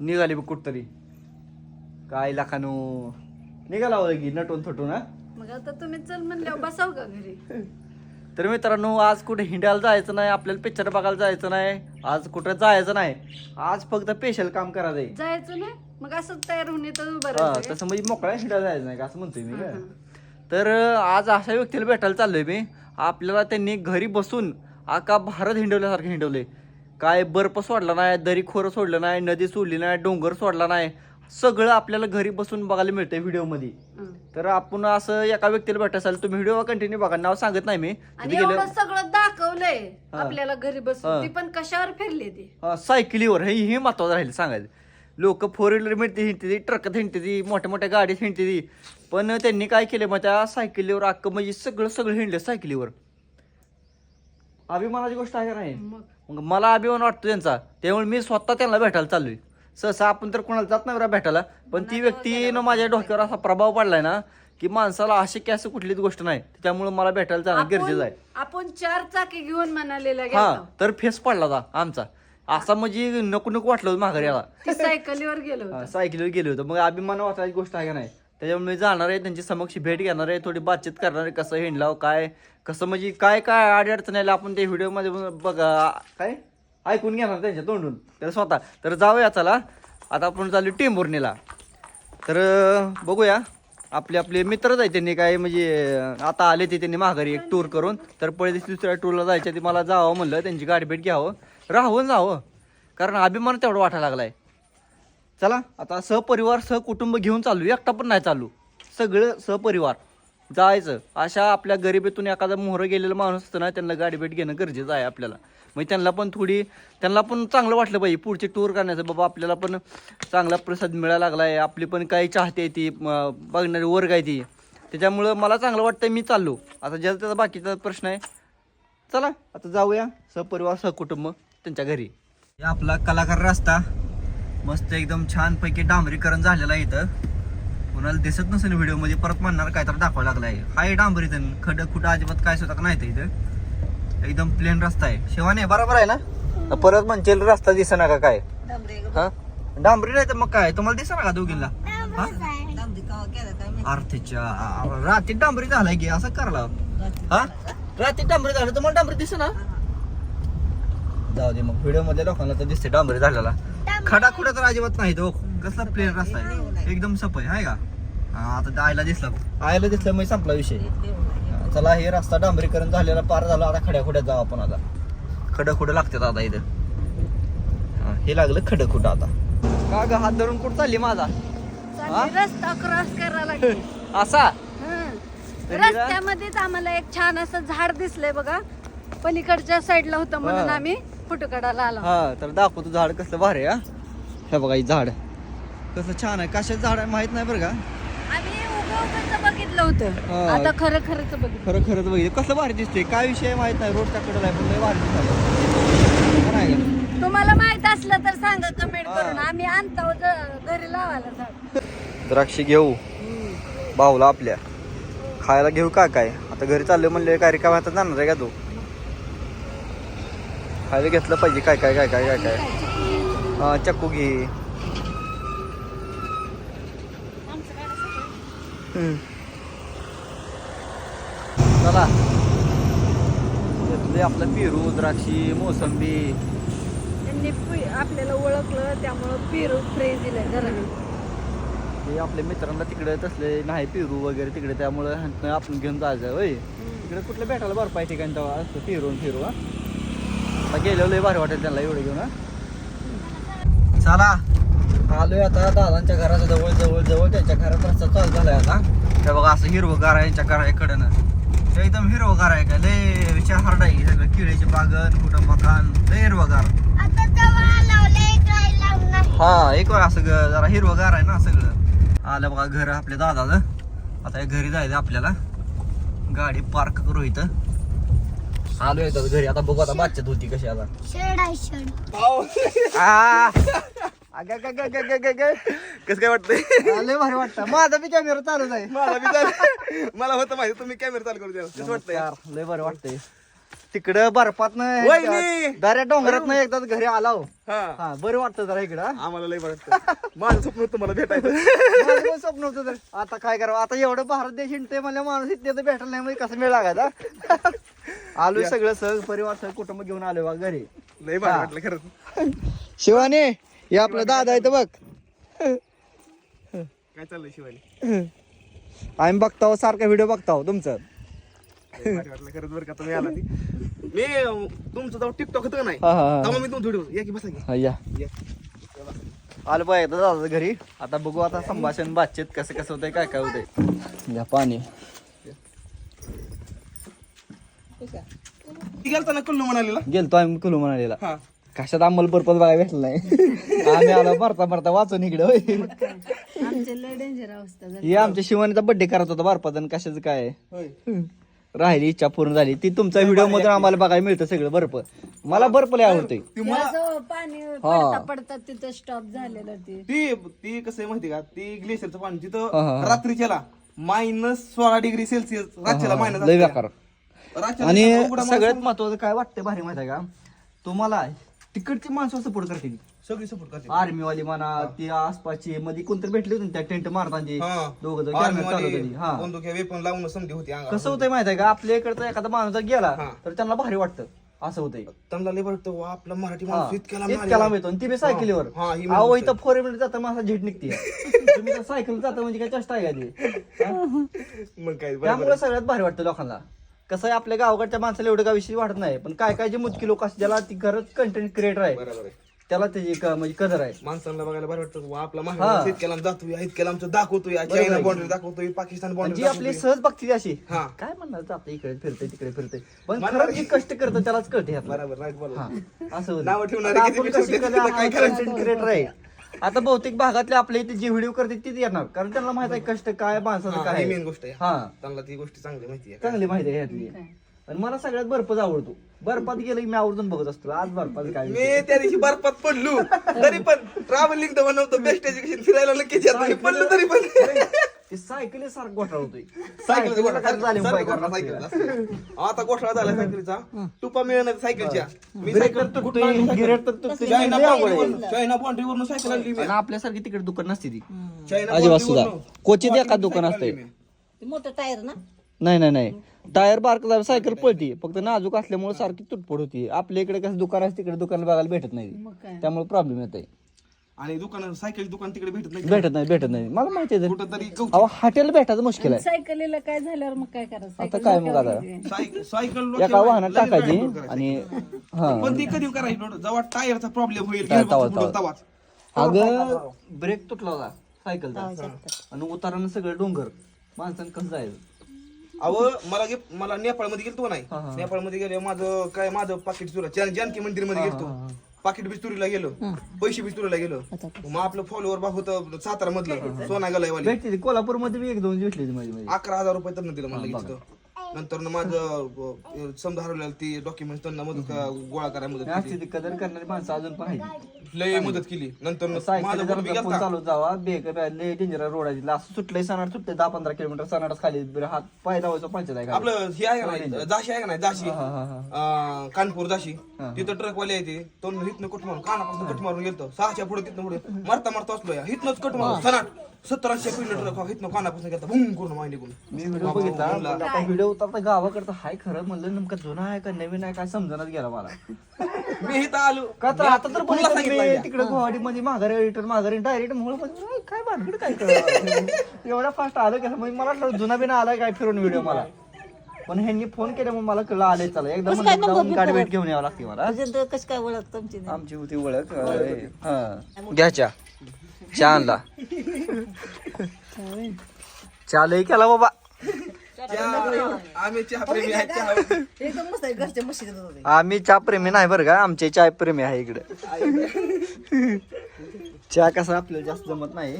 निघाली बघ कुठतरी. काय लाखानो. निघाला होता की नटून थटून हा? मग आता तुम्ही चल म्हणल्यावर बसाव का घरी? तर मित्रांनो आज कुठे हिंडायला जायचं नाही आपल्याला पिक्चर बघायला जायचं नाही आज कुठं जायचं नाही. आज फक्त स्पेशल काम करायचं आहे. जायचं नाही? मग असंच तयार होऊन येतं हा, राहायचं तसं म्हणजे मोकळ्या हिंडायला जायचं नाही का असं म्हणतोय मी काय. तर आज अशा व्यक्तीला भेटायला चाललोय मी. आपल्याला त्यांनी घरी बसून आका भारत हिंडवल्यासारखं हिंडवलंय. काय बर्फ सोडला नाही दरी खोरं सोडलं नाही नदी सोडली नाही डोंगर सोडला नाही. सगळं आपल्याला घरी बसून बघायला मिळतंय व्हिडिओमध्ये. तर आपण असं एका व्यक्तीला भेटायचं असेल तुम्ही व्हिडिओ कंटिन्यू बघा. नाव सांगत नाही मी. आणि एवढं सगळं दाखवलंय. आपल्याला घरी बसून. ती पण कशावर फिरली ती? सायकलीवर. हे हे महत्वाचं राहील सांगायचं. लोक फोर व्हीलर मिळते हिंडते ती ट्रकात हिंडते ती मोठ्या मोठ्या गाडीत हिंडते ती. पण त्यांनी काय केलं मग त्या सायकलीवर अख्खं म्हणजे सगळं सगळं हिंडलं सायकलीवर. अभिमानाची गोष्ट आहे का नाही? मग मला अभिमान वाटतो त्यांचा. त्यामुळे मी स्वतः त्यांना भेटायला चाललोय. सहसा आपण तर कोणाला जात नाही बरं भेटायला पण ती व्यक्तीनं माझ्या डोक्यावर असा प्रभाव पडलाय ना की माणसाला अशी की असं कुठलीच गोष्ट नाही. त्यामुळे मला भेटायला जाणं गरजेचं आहे. आपण चार चाकी घेऊन मनालीला हा तर फेस पडला होता आमचा. असा म्हणजे नको नको वाटलं होतं माघारी याला ती सायकलीवर गेलो सायकलीवर गेलो होतो. मग अभिमान वाटायची गोष्ट आहे का नाही? त्याच्यामुळे मी जाणार आहे त्यांची समक्ष भेट घेणार आहे थोडी बातचीत करणार आहे कसं हिंडलाव काय कसं म्हणजे काय काय अडचण आहे आपण ते व्हिडिओमध्ये बघा काय? ऐकून घेणार त्यांच्या तोंडून तर स्वतः. तर जाऊया चला. आता आपण चालू टेंभुर्णीला. तर बघूया. आपले आपले मित्रच आहे त्यांनी काय म्हणजे आता आले ते त्यांनी माघारी एक टूर करून. तर पहिले दिवशी दुसऱ्या टूरला जायचं ते मला जावं म्हणलं त्यांची गाडी भेट घ्यावं. राहून जावं. कारण अभिमान तेवढं वाटायला लागलाय. चला आता सहपरिवार सहकुटुंब घेऊन चालू एकटा पण नाही चालू. सगळं सहपरिवार. जायचं. अशा आपल्या गरिबीतून एखादा मोहरं गेलेला माणूस असतं ना त्यांना गाडी भेट घेणं गरजेचं आहे आपल्याला. मग त्यांना पण थोडी त्यांना पण चांगलं वाटलं पाहिजे. पुढची टूर करण्याचं बाबा आपल्याला पण चांगला प्रसाद मिळायला लागला आहे आपली पण काही चाहते आहे ती बघणारी वर्ग आहे ती. त्याच्यामुळं मला चांगलं वाटतं मी चाललो. आता ज्याचा त्याचा बाकीचा प्रश्न आहे. चला आता जाऊया. सहपरिवार सहकुटुंब त्यांच्या घरी. हे आपला कलाकार रस्ता. मस्त एकदम छानपैकी डांबरीकरण झालेलं आहे इथं. कोणाला दिसत नसेल व्हिडिओमध्ये परत म्हणणार काय तर दाखवायला लागला आहे हाय डांबरी इथं खड खुटं अजिबात काय सुद्धा नाही इथं. इथं एकदम प्लेन रस्ता आहे. शिवाने बरोबर आहे ना? परत म्हणचे रस्ता दिसना का काय? हा? डांबरी नाही तर मग काय? तुम्हाला दिसना का दोघींना? हा. आरतीच्या रात्री डांबरी झालाय की असं करायला. हा? रात्री? डांबरी झालं तुम्हाला डांबरी दिसना? जाऊ दे मग व्हिडिओमध्ये लोकांना तर दिसते डांबरी झालेला. खडा खुडा तर अजिबात नाही तो. कसला प्लेन रस्ता आहे. एकदम सपय आहे का? हा आता आईला दिसला. आईला दिसलं मग संपला विषय. चला हे रस्ता डांबरीकरण झालेला पार झाला. आता खड्या खुड्यात जाऊ आपण आता? खडं खुडं लागतात आता इथं? हा, लागलं खडं खुडं आता? का ग हात धरून कुठं चालली माझा? रस्ता क्रॉस करायला लागली. असा? रस्त्यामध्येच आम्हाला एक छान असं झाड दिसलंय बघा. पलीकडच्या साईडला होतं म्हणून. आम्ही. फोटो काढायला आलो. हा तर दाखवतो झाड कसलं भारी आहे, हा. हे बघा हे झाड. कसं छान आहे. कशाचं झाड आहे माहीत नाही बरं का? आम्ही उभं उभंच बघितलं होतं. हा. आता खरं खरंच बघितलं. खरं खरंच बघितलं. कसलं भारी दिसते काय विषय माहीत नाही. रोडच्या कडेला आहे पण लय भारी दिसायला नाही का? तुम्हाला माहीत असलं तर सांगा कमेंट. करून. आम्ही आणतो ज- घरी लावायला झाड द्राक्षे घेऊ. बाहुला आपल्या. खायला घेऊ का काय? आता घरी चाललो म्हणले काय रिकाम आता जाणार आहे का तू? खायला घेतलं पाहिजे. काय काय काय काय काय? काय हा चक्कू घे. चला. घेतले आपलं पेरू द्राक्षी मोसंबी. त्यांनी आपल्याला ओळखलं त्यामुळं पेरू फ्री दिलंय घराने हे आपल्या मित्रांना तिकडे तसले नाही पेरू वगैरे तिकडे त्यामुळं आपण घेऊन जायचं होय. तिकडे कुठलं भेटायला बरं पाहिजे ठिकाणी तेव्हा? असतं फिरून फिरू हा? गेलेलो लय भारी वाटेल त्यांना एवढं घेऊन हा. चला आलोय आता दादांच्या घराच्या जवळ जवळ जवळ. त्यांच्या घरात रस्ता चालू झालाय आता. हे बघा असं हिरवगार आहे यांच्या घराकडनं हे एकदम हिरवगार आहे का? लय शहर आहे सगळं. किळीचे बागन कुठं मकान लय हिरवगार. हा एक वेळ असं जरा हिरवगार आहे ना सगळं. आलं बघा घर आपल्या दादाचं. आता घरी जायचं आपल्याला. गाडी पार्क करू इथं. आलो येतात घरी. आता बघू आता बातच्यात होती कशी आता. आ! अगं, अगं, अगं, अगं, अगं, अगं. कसं काय वाटतंय? लय भारी वाटतं. माझा बी कॅमेरा चालू आहे. मला बी चाल- मला होतं माहिती तुम्ही कॅमेरा चालू करू द्या. कसं. लय बरं वाटतंय. तिकडं बर्फात वहिनी! दऱ्या डोंगरात एकदा घरी आला हो. बरं वाटतं जरा इकडं. आम्हाला लय बरं माझं स्वप्न होतं तुम्हाला भेटायचं. पण स्वप्न होतं तर आता काय करावं? आता एवढं भारत देश हिंडते मला माणूस इथे तर नाही म्हणजे कसं मिळ लागायचा आलोय सगळं सहज परिवार सह कुटुंब घेऊन आलोय बघ घरी. लय भारी वाटलं खरंच शिवाने हे आपलं दादा आहे तर बघ. काय चाललंय शिवानी? आम्ही बघताव सारखा व्हिडिओ बघताव तुमचं. वाटलं. खरंच बरं का तुम्ही आला ती. मी अं, तुमचं तेव्हा टिकटॉक होतं का नाही? हा हा तेव्हा मी तुमचं व्हिडिओ या की बसा की. हा या. या. आलं एकदा दादा घरी. आता बघू आता संभाषण बातचीत कसं कसं होतंय काय काय होतंय. घ्या पाणी. ती गेलता ना कुल्लू म्हणालेला? गेलतो आम्ही कुलू म्हणालेला. हा. कशात आम्हाला पर्पज बघायला भेटलं नाही. आम्ही आलो भरता भरता वाचून इकडे होय. आमचे लय डेंजर अवस्था झाली. हे आमच्या शिवानीचा बर्थडे करत होता बर्फात आणि कशाचं काय? होय. राहिली इच्छा पूर्ण झाली. ती तुमच्या व्हिडिओ मधून आम्हाला बघायला मिळतं सगळं बर्फ. मला बर्फ लय आवडतोय. ती मला त्याचं पाणी पडता पडता तिथं स्टॉप झालेलं ते. ती ती कसं आहे माहिती का? ती ग्लेशियरचं पाणी हा, तिथं हा. रात्रीच्याला मायनस सोळा डिग्री सेल्सिअस रात्रीला मायनस आणि सगळ्यात महत्वाचं काय वाटतं भारी माहिती आहे का? तुम्हाला तिकडची माणसं सपोर्ट करते सगळी सपोर्ट करते. आर्मी वाली म्हणा ती आसपासची मध्ये कोणतरी भेटले होते ना त्या टेंट मारताना हा. दोघं जण camera होती. हा. वेपन लावून संधी होती अंगावर. कसं होतंय माहिती आहे का? आपल्या इकडचा एखादा माणूस जर गेला. तर त्यांना भारी वाटतं. असं होतंय. त्यांना लय वाटतं वा आपला मराठी. माणूस इतक्या लांब इतक्या लांब आलेला. येतो आणि ती बी सायकलीवर. हा, ही अहो इथं फोर व्हीलर जाता माझा झेट निघते. तुम्ही तर सायकल जाता म्हणजे काय चेष्टा आहे का ती? हा? मग काय त्यामुळे सगळ्यात भारी वाटतं लोकांना. कसं आहे आपल्या गावाकडच्या माणसाला एवढं काय विषय वाटत नाही पण काय काय जे मुतकी लोक असतात ज्याला ती खरंच कंटेंट क्रिएटर आहे. बरोबर आहे. त्याला त्याची क- म्हणजे कदर आहे माणसांना बघायला बरं वाटतं वा आपला हा. महाराज इतक्या लांब जातोय इतक्या लांबचं दाखवतोय चायना आहे. बॉर्डर दाखवतोय पाकिस्तान आणि बॉर्डर जी आपली सहज बघते ती अशी हा. काय म्हणणार जातं इकडे फिरते तिकडे फिरते पण खरंच जी कष्ट करतं त्यालाच कळते ह्यातलं. बरोबर राईट बोला हा, असं होतं. नावं ठेवणारे आता किती आपण बी कशी ठेवते, कधी काय आपण करायचं? content creator आहे आता बहुतेक भागातले आपल्या इथे जे व्हिडिओ करते तीच येणार कारण त्यांना माहीत आहे कष्ट काय माणसाचं काय ही आहे. मेन गोष्ट आहे हा त्यांना ती गोष्ट चांगली माहिती आहे चांगली माहिती आहे ह्यातली आणि मला सगळ्यात बर्फच आवडतो. बर्फात गेलं की मी आवर्जून बघत असतो. आज बर्फात काय मी त्या दिवशी बर्फात पडलो. तरी पण ट्रॅव्हलिंग तर बनवतो बेस्ट एज्युकेशन फिरायला नक्कीच येतो पडलो तरी पण. ते सायकली सारखं गोठा होतोय. सायकल आता गोठळा झाला सायकलचा. टुपा मिळणार सायकलच्या. मी सायकल चायना बॉन्ड्रीवरून सायकल आणली मी. आणि आपल्यासारखी तिकडे दुकान नसते ती. चायना अजिबात सुद्धा. बॉन्ड्रीवरून क्वचित एका दुकान असतंय. मोठं टायर ना? नाही नाही नाही. टायर बारक सायकल पळती. फक्त नाजूक असल्यामुळे सारखी तुटपड होती. आपल्या इकडे कसं दुकान असते तिकडे दुकान बघायला भेटत नाही. मग काय? त्यामुळे प्रॉब्लेम येत आणि दुकान सायकल दुकान तिकडे भेटत नाही भेटत नाही भेटत नाही. मला माहिती आहे कुठं तरी गवत- अहो हॉटेल भेटायचं मुश्किल आहे. सायकलीला काय झाल्यावर मग काय करायचं आता काय मग आता? सायकल सायकल एका वाहनात लगेच टाकायची करायची. आणि हा. पण ती कधी करायची. जेव्हा टायरचा प्रॉब्लेम होईल. तवाच अगं ब्रेक तुटला होता सायकलचा. आणि उतारानं सगळं डोंगर. माणसानं कसं जायचं? अहो मला गे- मला नेपाळमध्ये गेलतो नाही? हा, हा. नेपाळमध्ये गेले माझं काय माझं पाकिट चुरा जान- जानकी मंदिरमध्ये गेलतो पाकिट बी चोरीला गेलो पैसे बी चोरीला गेलो मग आपलं फॉलोवर बा होतं सातारा मधलं सोना गलायवाली भेटते कोल्हापूरमध्ये मी एक दोन माझी माझी. अकरा हजार रुपये त्यांना दिलं मला. नंतर ना माझं समजा हरवलेलं ती डॉक्युमेंट त्यांना मदत का- गोळा करायला मदत केली. असते ती कदर करणारी माणसं अजून पण आहे लय मदत केली. नंतर ना सायकल जरा गेलता. चालू जावा बेग लय डेंजर रोड आहे असं सुटलंय सनाड सुटते दहा पंधरा किलोमीटर सनाडच खाली. बरं हात पाय लावायचं पंचायत आहे खाली. आपलं हे आहे का नाही? जाशी आहे का नाही? जाशी हा, हा, हा. अं, कानपूर जाशी. तिथं ट्रक वाले येते तो हिथनं कट मारून कानापासून कट मारून गेलतो? सहाच्या पुढे तिथनं पुढे. मारता मारता असलो या. हिथनंच कट मारून? सनाट सत्तर ऐंशी किलोमीटर ट्रक हिथनं कानापासून गेलता. बुम करून माहिती निघून. मी व्हिडिओ बघितला. व्हिडिओ उतरता गावाकडचा हाय खरं म्हणलं नेमकं जुना आहे का नवीन आहे काय समजण्यात गेला मला. मी इथं आलो. का तर आता तर बघितलं सांगितलं. तिकडे गुवाहाटी मध्ये माघारी एडिटर माघारी डायरेक्ट म्हणून काय भानगड काय कळलं? एवढा फास्ट आलं कसं म्हणजे मला वाटलं जुना बिना आलाय काय फिरून व्हिडिओ मला. पण ह्यांनी फोन केल्यामुळे मला कळलं आले चला एकदा म्हणलं जाऊन गाडी भेट घेऊन यावं लागते मला. कशी काय ओळख तुमची? आमची होती ओळख अरे, हा. घ्या चहा. चहा आणला. चहा लई केला बाबा. चहा- आम्ही चहा प्रेमी आहे चहा एकदम मस्त घरच्या मशीद होते. आम्ही चहा प्रेमी नाही बरं का? आमचे चाय प्रेमी आहे इकडे. चहा कसा आपल्याला जास्त जमत नाही.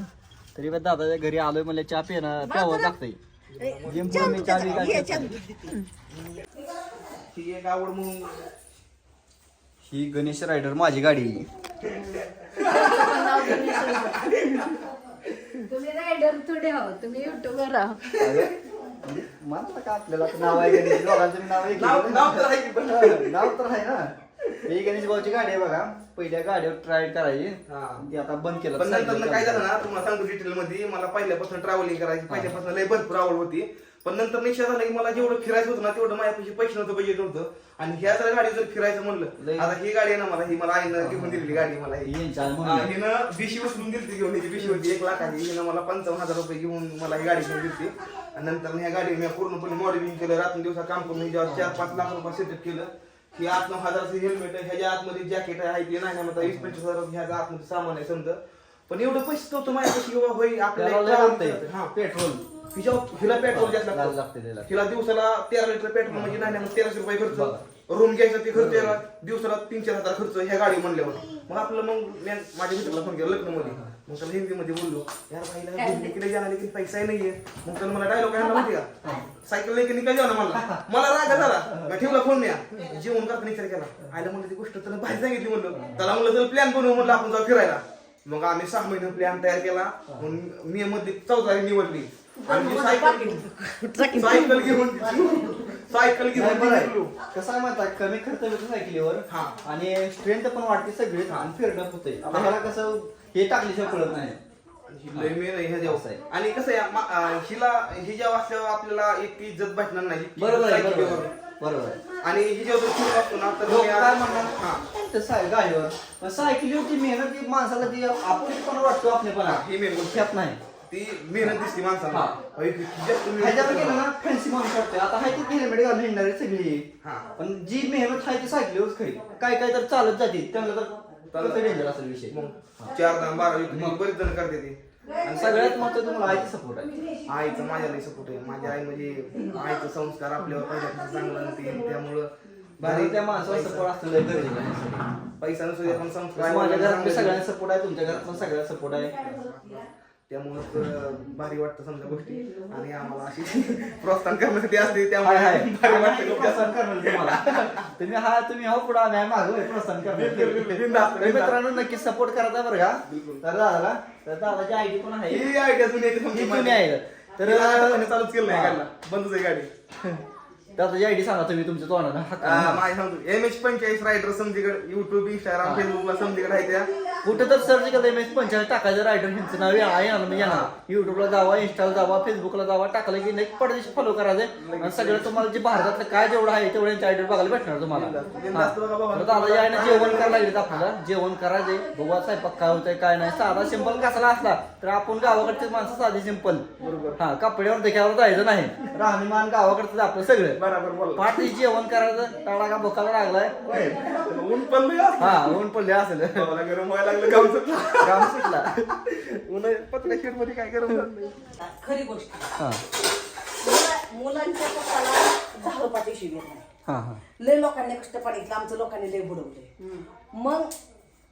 तरी पण दादाच्या घरी आलोय मला चहा पिणं प्यावं लागतंय. जिम मी चहा बी काय करतो. ही एक आवड म्हणून. ही गणेश रायडर माझी गाडी. तुम्ही रायडर थोडे आहो तुम्ही युट्यूबर आहो म्हणजे मला का आपल्याला? नाव आहे गणेश दोघांचं नाव आहे की? नाव- नाव तर आहे की पण. हा, नाव तर आहे ना. ही गणेश भाऊची गाडी आहे बघा. पहिल्या गाडीवर ट्राय करायची. हा. ती आता बंद केलं. पण नंतर काय झालं ना तुम्हाला सांगतो डिटेल मध्ये. मला पहिल्यापासून ट्रॅव्हलिंग करायची. पहिल्यापासून लय भरपूर आवड होती. पण नंतर निश्चय झाला की मला जेवढं फिरायचं होतं ना तेवढं माझ्यापाशी पैसे नव्हतं बजेट नव्हतं. आणि ह्या जर गाडी जर फिरायचं. म्हणलं आता ही गाडी आहे ना मला ही मला आईनं घेऊन दिलेली गाडी मला ही. हिनं बिशी उचलून दिली घेऊन हिची बिशी होती एक लाखाची हिनं मला पंचावन्न हजार रुपये घेऊन मला ही गाडी घेऊन दिली आणि नंतर ह्या गाडी मी पूर्णपणे मॉडेलिंग केलं रात्र दिवसा काम करून ह्याच्यावर चार पाच लाख रुपये सेटअप केलं. ही आठ नऊ हजाराचं हेल्मेट आहे ह्याच्या आतमध्ये जॅकेट आहे ते नाही ना मला वीस पंचवीस हजार ह्याच्या आतमध्ये सामान आहे समजा. पण एवढं पैसे नव्हतं माझ्यापाशी की बाबा त्याला आपल्याला पेट्रोल. हिच्यावर हिला पेट्रोल जास्त लागतं. हिला दिवसाला तेरा लिटर पेट्रोल म्हणजे नाही नाही, तेराशे रुपये खर्च. रूम घ्यायचा ते खर्च यायला दिवसाला तीन चार हजार खर्च ह्या गाडी म्हणल्यावर. मग आपलं मग मी माझ्या मित्राला फोन केला लग्नमध्ये मग त्याला हिंदीमध्ये बोललो यार भाईला घुमने जाणार लेकिन पैसा नाहीये. मग त्याला मला डायलॉग काय माहिती का? सायकल लेके निकाल जाऊ ना मला मला राग झाला ठेवला फोन मी जेवण करताना विचार केला. आयला म्हणलं ती गोष्ट त्याला बाहेर सांगितली म्हणलं. त्याला म्हणलं तर प्लॅन बनवू म्हणलं आपण जाऊ फिरायला. मग आम्ही सहा महिने प्लॅन तयार केला. मग मी मध्ये चौदा निवडली आणि सायकल सायकल घेऊन सायकल घेऊन बरं आहे. निघलो. कसं आहे माहिती आहे, कमी खर्च होतो सायकलीवर हा. आणि स्ट्रेंथ पण वाढते सगळी आणि फिरणं होते आता ह्याला कसं हे टाकल्याशिवाय कळत नाही ही लय मेन आहे ह्या आहे. आणि कसं आहे मा- अं, हिला ही जेव्हा असल्यावर आपल्याला एक इज्जत भेटणार नाही बरोबर आहे बरोबर सायकलीवर. आहे. बरोबर आहे. आणि ही जेव्हा असतो ना तर लोक मी काय आज- म्हणणार हा. तसं आहे गाडीवर पण मेहनत ती माणसाला ती आपण पण वाटतो आपलेपणा हा, ही गोष्ट नाही ती मेहनत दिसते माणसाला. हा. होय, हिच्यात तुम्ही- ह्याच्यावर गेलं ना फॅन्सी माणूस वाटते आता हाय ती हेल्मेट घालून हिंडणारी सगळी. हा. पण जी मेहनत आहे ती सायकलीवरच खरी. काय काय तर चालत जाते. त्यांना तर डेंजर असेल विषय. मग चार दहा बारा वीक बरेच जण करते ते. आणि सगळ्यात महत्त्वाचं तुम्हाला आयची सपोर्ट आहे. आईचं माझ्या लई सपोर्ट आहे. माझी आई म्हणजे आईचं संस्कार आपल्यावर पहिल्यापासून चांगलं नसते त्यामुळं भारी त्या माणसाला सपोर्ट असतं लय गरजेचं आहे. पैसा नसू दे पण संस्कार माझ्या घरात सगळ्यांना सपोर्ट आहे तुमच्या घरात पण सगळ्यांना सपोर्ट आहे. त्यामुळे भारी वाटतं समजा गोष्टी. आणि आम्हाला अशी प्रोत्साहन करण्यासाठी असते हाय त्यामुळे भारी वाटतं प्रोत्साहन करणार तुम्हाला. तुम्ही हा तुम्ही हा पुढे आम्ही मागं आहे, प्रोत्साहन करणार. मित्रांनो नक्की सपोर्ट करायचा बरं का. तर दादाला तर दादाची आयडी पण आहे? ही आयडिया जुनी आहे ती ही तुमची जुनी आहे? तर चालूच केलं नाही हा. गाडीला. बंदच आहे गाडी. दादाची आयडी सांगा तुम्ही तुमच्या हक्कानं. माझ्या सांगतो. एम एच पंचेचाळीस रायडर समजीकडे युट्यूब इंस्टाग्राम फेसबुकला समजीकडे आहे त्या. कुठं तर सर्च केलं एम एस पंचायत टाकायचं रायटर ह्यांचं नाव या- आहे ना म्हणजे येणार युट्यूबला जावा इंस्टाला जावा फेसबुकला जावा टाकलं की नाही पडदेशी फॉलो करायचं आणि सगळं तुम्हाला जे भारतातलं काय जेवढं आहे तेवढं यांच्या आयडिया बघायला भेटणार तुम्हाला. दादा या आहे जेवण करायला लागले आपल्याला. जेवण करायचंय. बघा स्वयंपाक काय होतंय काय नाही. साधा सिंपल कसाला असला तर आपण गावाकडचे माणसं साधी सिंपल हा कपड्यावर देखावर जायचं नाही. राहणीमान गावाकडचं आपलं सगळं. बरोबर बोल पाठ जेवण करायचं टाळा का भोकाला लागलाय ऊन पडलं या. हा ऊन पडले असेल. गावाला गरम व्हायला लागलं गाव सुटलं. काम सुटला. ऊन मध्ये काय गरम नाही. खरी गोष्ट. हा. मुला- मुलांच्या पप्पाला नाही. हा हा. लय लोकांनी कष्ट पाडितलं आमचं लोकांनी लय बुडवले मग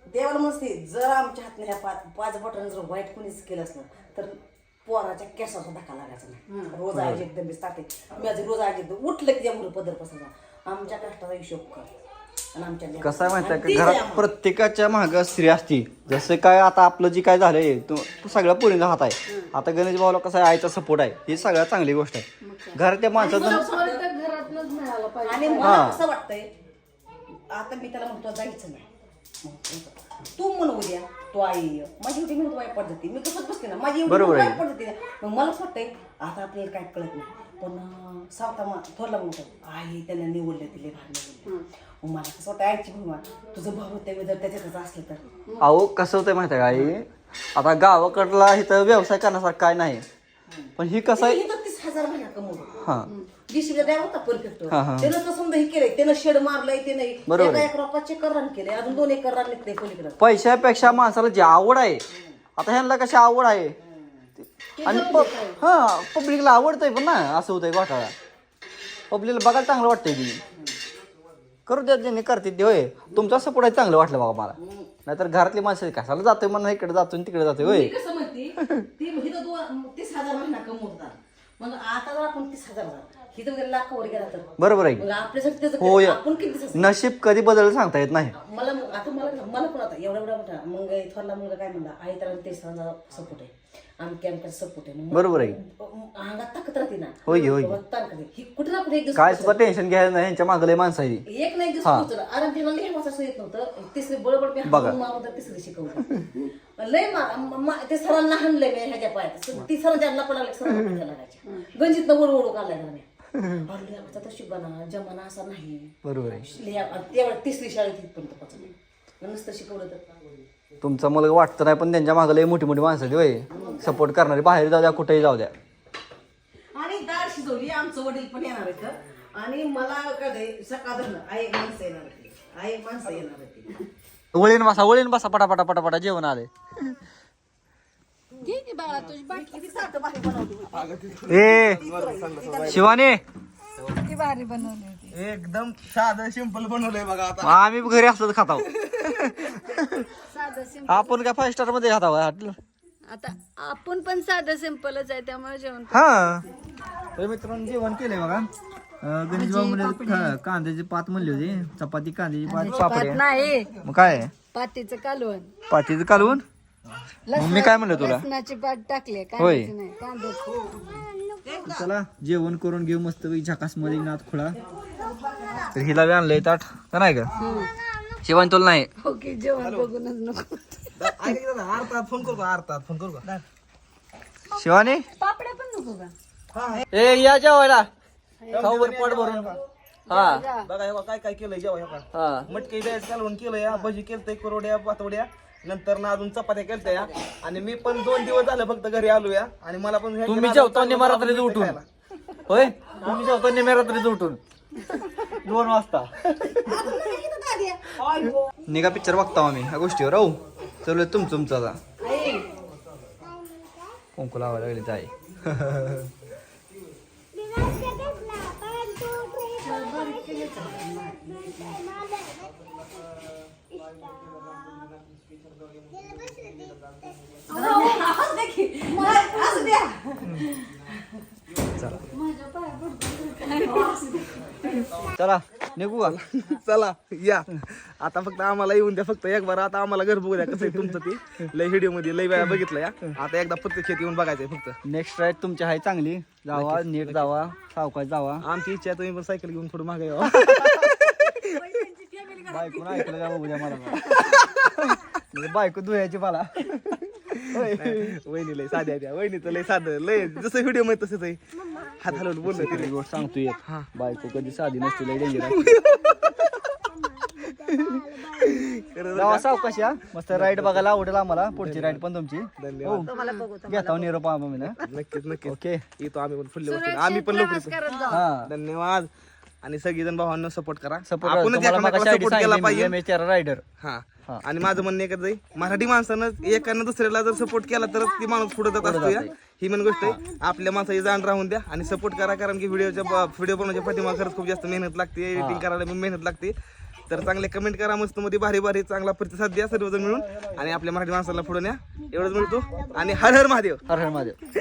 देवाला म्हणते जर आमच्या हातने ह्या पाच पाच बटन जर वाईट कोणीच केलं असलं तर पोराच्या केसाचा धक्का लागायचा नाही. रोज आज एकदम टाके मी आज रोज आज एकदम उठलं की त्यामुळे पदर पसायचा आमच्या कष्टाचा हिशोब कर. आणि आमच्या लेकराचा. कसं आहे माहिती का? घरात. प्रत्येकाच्या मागं स्त्री असती. जसं काय आता आपलं जी काय झालंय तो सगळ्या पुरींचा हात आहे. आता गणेश भाऊला कसं आहे आईचा सपोर्ट आहे. ही सगळ्यात चांगली गोष्ट आहे. घरातल्या माणसाचं सपोर्ट तर घरातनच मिळाला पाहिजे. आणि मला कसं वाटतंय आता मी त्याला म्हणतो जायचं नाही तू म्हण उद्या तू आई ये. माझी एवढी म्हणतो वाईट पद्धती मी कसं बसते ना. माझी एवढी बरोबर आहे. वाईट. मग मला असं वाटतंय आता आपल्याला काय कळत नाही. पण अं, सावता मा थोरला म्हणतो आई त्यांना निवडले तिले निवडले. मग मला कसं वाटतं आईची भूमा तुझं भाऊ ते जर त्याच्यातच असलं तर. अहो कसं होतंय माहिती आहे का आई? आता गावाकडला इथं व्यवसाय करण्यासारखं काय नाही. पण ही कसं आहे तर तीस हजार महिना कमवतो. हा. जीसीबीला द्या होता परफेक्ट हा, हा. त्यानं तर समजा हे केलंय त्यानं शेड मारलंय ते नाही बरोबर एका आहे. रन केले अजून दोन एकर रन निघते पलीकडे. पैशापेक्षा माणसाला जी आवड आहे आता ह्यांना कशी आवड आहे? आणि प- हा पब्लिकला आवडतंय पण ना असं होतंय घोटाळा. पब्लिकला बघायला चांगलं वाटतंय ती. करू द्या ज्यांनी करते ते होय. तुमचा सपोर्ट आहे चांगलं वाटलं बाबा मला. नाहीतर घरातली माणसं कशाला जातोय म्हणून इकडे जातोय आणि तिकडे जातोय होय. मी कसं म्हणते ती हिथं दोन तीस हजार महिना कमवतात. मग आता जर आपण तीस हजार झाला ही तर उद्या लाखावर गेला तर बरोबर आहे. मग आपल्यासाठी त्याचं हो काय? या. आपण किती दिवस नशीब कधी बदल सांगता येत नाही. मला आता मला मला पण आता एवढा एवढा मोठा मग थोरला मुलगा काय म्हणला आई त्याला ते सपोर्ट आहे. आमच्या आमच्या सपोर्ट आहे. मग बरोबर आहे. अंगात ताकद राहते ना. होय की, होय ताकद आहे. ही कुठे ना कुठे एक दिवस काय सुद्धा टेन्शन घ्यायचं नाही यांच्या मागले माणसं आहे. एक नाही दिवस पोहोचलं अरे तिला लय वाचायचं येत नव्हतं. तिसरी बळबळ मी बघा. हाणून मारून तर तिसरी शिकवलं लय मार म- म- ते सरांना हाणलंय मी ह्याच्या पायात. ती सरांच्या लपा लागले सरांना लागायच्या. गंजीत ओढ ओढू काढलाय त्याला मी. अरे लय आमचा तर शिकवणा जमाना असा नाही. बरोबर आहे. लय आ- तेवढ्या तिसरी शाळेत इथपर्यंत पोहोचलं नुसतं शिकवलं तर. तुमचा मुलगा वाटतं नाही पण त्यांच्या मागले मोठी मोठी माणसं होय. सपोर्ट करणारे. बाहेर जाऊ द्या कुठेही जाऊ द्या. आणि डाळ शिजवली आमचं वडील पण येणार आहेत आणि मला काय सकाळ आई माणसं येणार होती. आई माणसं येणार होती. वळीन बसा वळीन बसा पटापटा पटापटा जेवण आले घे की बाळा तुझी बाटली किती सारखं भारी बनवली ए शिवानी. किती भारी बनवली होती एकदम साधं सिंपल बनवलंय बघा आता. आम्ही घरी असतो खाताव. साधं सिंपल आपण काय फाईव्ह स्टारमध्ये खाताव हॉटेल आता आपण पण साधं सिंपलच आहे त्यामुळे जेवण हा. तर मित्रांनो जेवण केलंय बघा. अं, गणेश भाऊ म्हणजे कांद्याची पात म्हणली होती. चपाती कांद्याची पात पापड नाही. मग काय? पातीचं कालवण. पातीचं कालवून मग मी काय म्हणलं तुला? लसणाची पात टाकली होय. नाही चला जेवण करून घेऊ मस्त झकासमध्ये नाथ खुळा. तर हिला बी आणलंय ताट का नाही का शिवानी तुला नाही. ओके जेवण बघूनच नको. अर्धा फोन करू का? अर्धा फोन करू का? शिवानी? पापड्या पण नको का? ए या जेवायला. खाऊ पोट भरून. हा. बघा. हे बघा काय काय केलंय जेव्हा हे बघा. हा. मटकी द्यायचं कालवण केलं या भजी केलतंय कुरवड्या पातवड्या. नंतर ना अजून चपात्या केलत्या या. आणि मी पण दोन दिवस झालं फक्त घरी आलो या आणि मला पण हे तुम्ही जेवता चांगलं निमा रात्रीच उठून. खायला. होय? तुम्ही जेवता निम्या रात्रीच उठून. दोन वाजता. निघा पिक्चर बघता आम्ही ह्या गोष्टीवर. हो चलो तुम तुमचा आता. कुंकू लावायला लागले जाय चला. निघू का चला या. आता फक्त आम्हाला येऊन द्या फक्त एक बार. आता आम्हाला घर बघू द्या कसं आहे तुमचं ते. लय व्हिडिओमध्ये लय वेळा बघितलं या. आता एकदा प्रत्यक्ष येऊन बघायचंय फक्त. नेक्स्ट राईड तुमची आहे चांगली. जावा नीट जावा. सावकाश जावा. आमची इच्छा आहे तुम्ही पण सायकल घेऊन थोडं मागे यावं. बायको ऐकलं का बघू द्या मला म्हणजे बायको धुयाची मला वहिनी लय साध्या त्या. वहिनीचं लय साधं लय जसं व्हिडिओमध्ये तसंच आहे. हात हलवून बोललं तरी गोष्ट सांगतो एक. बायको कधी साधी नसते लय डेंजर जावा सावकाश या मस्त राईड बघायला आवडेल आम्हाला. पुढची राईड पण तुमची. धन्यवाद. घेता निरोप आम्ही ना. नक्कीच नक्कीच. ओके. येतो आम्ही पण फुल्ले वरती. आम्ही पण लवकर हा. धन्यवाद. आणि सगळेजण भावांना सपोर्ट करा. सपोर्ट आपणच एकमेकाला सपोर्ट केला पाहिजे. एम एच रायडर हा हा. आणि माझं म्हणणं एकच आहे मराठी माणसानं एकानं दुसऱ्याला जर सपोर्ट केला तर ती माणूस पुढे जात असतो या. ही मन गोष्ट आहे. आपल्या माणसाची जाण राहून द्या आणि सपोर्ट करा कारण की व्हिडिओच्या व्हिडिओ बनवण्याच्या पाठीमागे खरंच खूप जास्त मेहनत लागते एडिटिंग करायला मेहनत लागते. तर चांगले कमेंट करा मस्त मध्ये भारी भारी चांगला प्रतिसाद द्या सर्वजण मिळून. आणि आपल्या मराठी माणसाला पुढे न्या. एवढंच म्हणतो आणि हर हर महादेव. हर हर महादेव.